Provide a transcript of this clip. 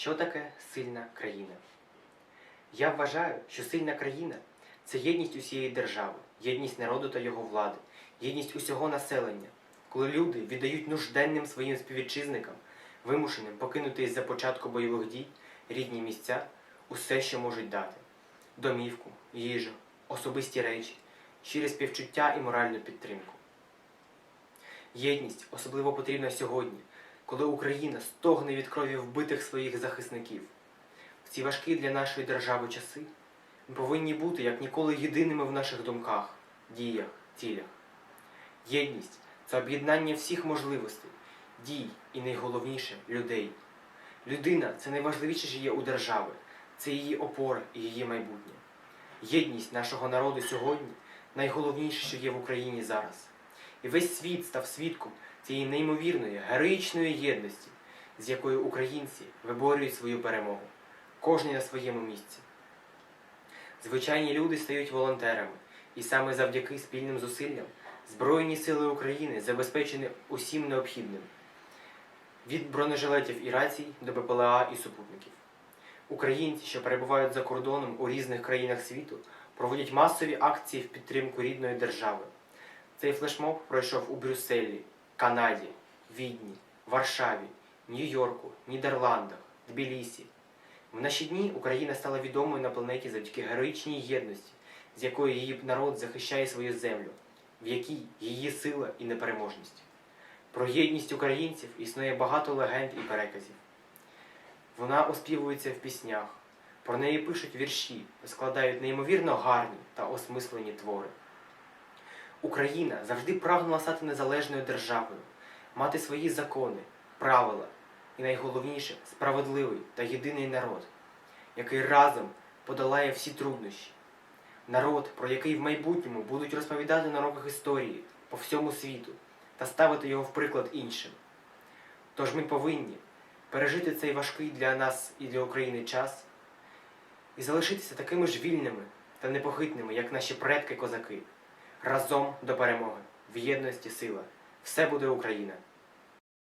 Що таке сильна країна? Я вважаю, що сильна країна це єдність усієї держави, єдність народу та його влади, єдність усього населення, коли люди віддають нужденним своїм співвітчизникам, вимушеним покинути із-за початку бойових дій рідні місця, усе, що можуть дати: домівку, їжу, особисті речі, щире співчуття і моральну підтримку. Єдність особливо потрібна сьогодні, коли Україна стогне від крові вбитих своїх захисників. В ці важкі для нашої держави часи ми повинні бути як ніколи єдиними в наших думках, діях, цілях. Єдність це об'єднання всіх можливостей, дій і найголовніше людей. Людина це найважливіше, що є у держави, це її опора і її майбутнє. Єдність нашого народу сьогодні найголовніше, що є в Україні зараз. І весь світ став свідком цієї неймовірної, героїчної єдності, з якою українці виборюють свою перемогу, кожен на своєму місці. Звичайні люди стають волонтерами, і саме завдяки спільним зусиллям Збройні сили України забезпечені усім необхідним від бронежилетів і рацій до БПЛА і супутників. Українці, що перебувають за кордоном у різних країнах світу, проводять масові акції в підтримку рідної держави. Цей флешмоб пройшов у Брюсселі, Канаді, Відні, Варшаві, Нью-Йорку, Нідерландах, Тбілісі. В наші дні Україна стала відомою на планеті завдяки героїчній єдності, з якою її народ захищає свою землю, в якій її сила і непереможність. Про єдність українців існує багато легенд і переказів. Вона оспівується в піснях, про неї пишуть вірші, складають неймовірно гарні та осмислені твори. Україна завжди прагнула стати незалежною державою, мати свої закони, правила і найголовніше справедливий та єдиний народ, який разом подолає всі труднощі. Народ, про який в майбутньому будуть розповідати на уроках історії по всьому світу та ставити його в приклад іншим. Тож ми повинні пережити цей важкий для нас і для України час і залишитися такими ж вільними та непохитними, як наші предки-козаки. Разом до перемоги, в єдності сила. Все буде Україна!